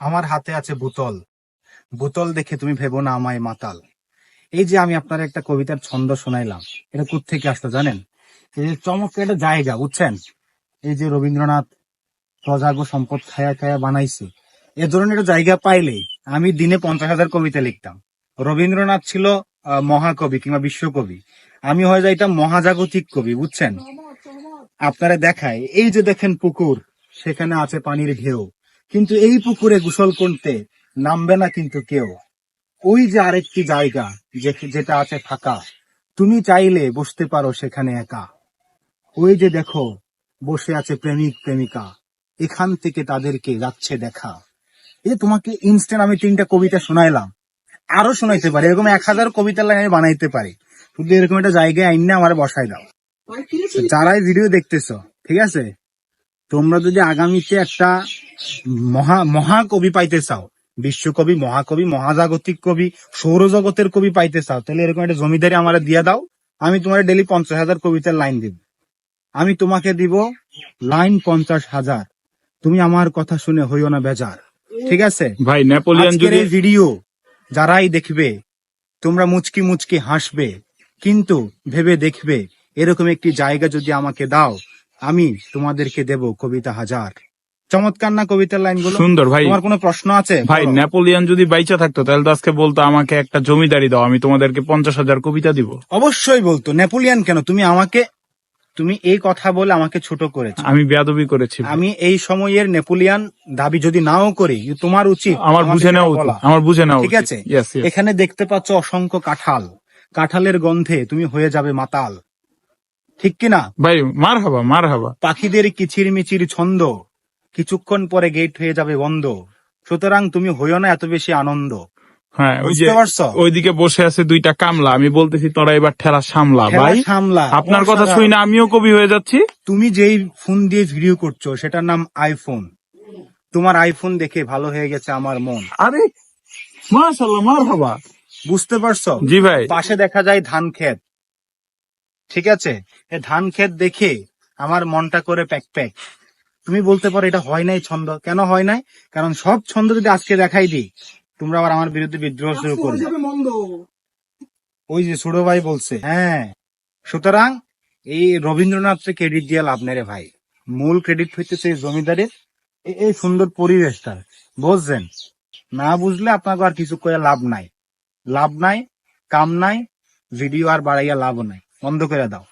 আমার হাতে আছে বোতল। বোতল দেখে তুমি ভেবো না আমায় মাতাল। এই যে আমি আপনার একটা কবিতার ছন্দ শোনাইলাম, এটা থেকে আসলো জানেন? এই একটা জায়গা, বুঝছেন? এই যে রবীন্দ্রনাথ প্রজাগ সম্পদ খায়া খায়া বানাইছে, এ ধরনের একটা জায়গা পাইলে আমি দিনে পঞ্চাশ হাজার কবিতা লিখতাম। রবীন্দ্রনাথ ছিল মহাকবি কিংবা বিশ্বকবি। আমি হয়ে যাইতাম মহাজাগতিক কবি, বুঝছেন? আপনারা দেখায়, এই যে দেখেন পুকুর, সেখানে আছে পানির ঢেউ। কিন্তু এই পুকুরে গোসল করতে নামবে না কিন্তু কেউ। ওই যে আরেকটি জায়গা যেটা আছে ফাঁকা তুমি চাইলে বসতে পারো সেখানে একা। ওই যে দেখো বসে আছে প্রেমিক প্রেমিকা। এখান থেকে তাদেরকে যাচ্ছে দেখা। এই তোমাকে ইনস্ট্যান্ট আমি তিনটা কবিতা শোনাইলাম। আরও শোনাইতে পারি এরকম এক হাজার কবিতা লাইন আমি বানাইতে পারি। শুধু এরকম একটা জায়গায় আইন না আমার বসাই দাও। যারাই ভিডিও দেখতেছো ঠিক আছে? তোমরা যদি আগামীতে একটা মহা মহাকবি পাইতে চাও বিশ্বকবি মহাকবি মহাজাগতিক কবি সৌরজগতের কবি পাইতে চাও তাহলে এরকম একটা জমিদারি আমার দিয়ে দাও আমি তোমার ডেলি পঞ্চাশ হাজার কবিতার লাইন দিব। আমি তোমাকে দিব লাইন পঞ্চাশ হাজার। তুমি আমার কথা শুনে হইও না বেজার। ঠিক আছে? ভাই নেপোলিয়ন এই ভিডিও যারাই দেখবে তোমরা মুচকি মুচকি হাসবে কিন্তু ভেবে দেখবে এরকম একটি জায়গা যদি আমাকে দাও আমি তোমাদেরকে দেব কবিতা হাজার। চমৎকার না কবিতার লাইনগুলো? সুন্দর ভাই। তোমার কোনো প্রশ্ন আছে? ভাই নেপোলিয়ান যদি বাইচা থাকতো তাহলে তো আজকে বলতো আমাকে একটা জমিদারি দাও আমি তোমাদেরকে পঞ্চাশ হাজার কবিতা দিব। অবশ্যই বলতো। নেপোলিয়ান কেন? তুমি আমাকে তুমি এই কথা বলে আমাকে ছোট করেছ। আমি বেয়াদবি করেছি আমি এই সময়ের নেপোলিয়ান দাবি যদি নাও করি তোমার উচিত। আমার বুঝে নেওয়া উচিত। আমার বুঝে নেওয়া ঠিক আছে. এখানে দেখতে পাচ্ছ অসংখ্য কাঁঠাল। কাঁঠালের গন্ধে তুমি হয়ে যাবে মাতাল। ঠিক কিনা? ভাই মার হাবা মার হাবা পাখিদের কিচির মিচির ছন্দ? কিছুক্ষণ পরে গেট হয়ে যাবে বন্ধ। সুতরাং তুমি হইও না এত বেশি আনন্দ। হ্যাঁ ওই যে বুঝতে পারছ? ওইদিকে বসে আছে দুইটা কামলা। আমি বলতেছি তোরা এবার ঠেলা সামলা ভাই। সামলা। আপনার কথা। শুই না আমিও কবি হয়ে যাচ্ছি। তুমি যেই ফোন দিয়ে ভিডিও করছ সেটার নাম আইফোন তোমার আইফোন দেখে ভালো হয়ে গেছে আমার মন। আরে মাশাল্লাহ মার হাবা বুঝতে পারছ? জি ভাই। পাশে দেখা যায় ধান ক্ষেত। ঠিক আছে? এ ধান ক্ষেত দেখে আমার মনটা করে প্যাক প্যাক। তুমি বলতে পারো এটা হয় নাই ছন্দ। কেন হয় নাই? কারণ সব ছন্দ যদি আজকে দেখাই দিই তোমরা আবার আমার বিরুদ্ধে বিদ্রোহ শুরু করবে। ওই যে ছোট ভাই বলছে হ্যাঁ। সুতরাং এই রবীন্দ্রনাথকে ক্রেডিট দিয়ে লাভ নেই রে ভাই। মূল ক্রেডিট হইতেছে জমিদারের এই সুন্দর পরিবেশটা বুঝছেন? না বুঝলে আপনাকে আর কিছু করে লাভ নাই। লাভ নাই কাম নাই ভিডিও আর বাড়াইয়া লাভ নাই। বন্ধ করে দাও।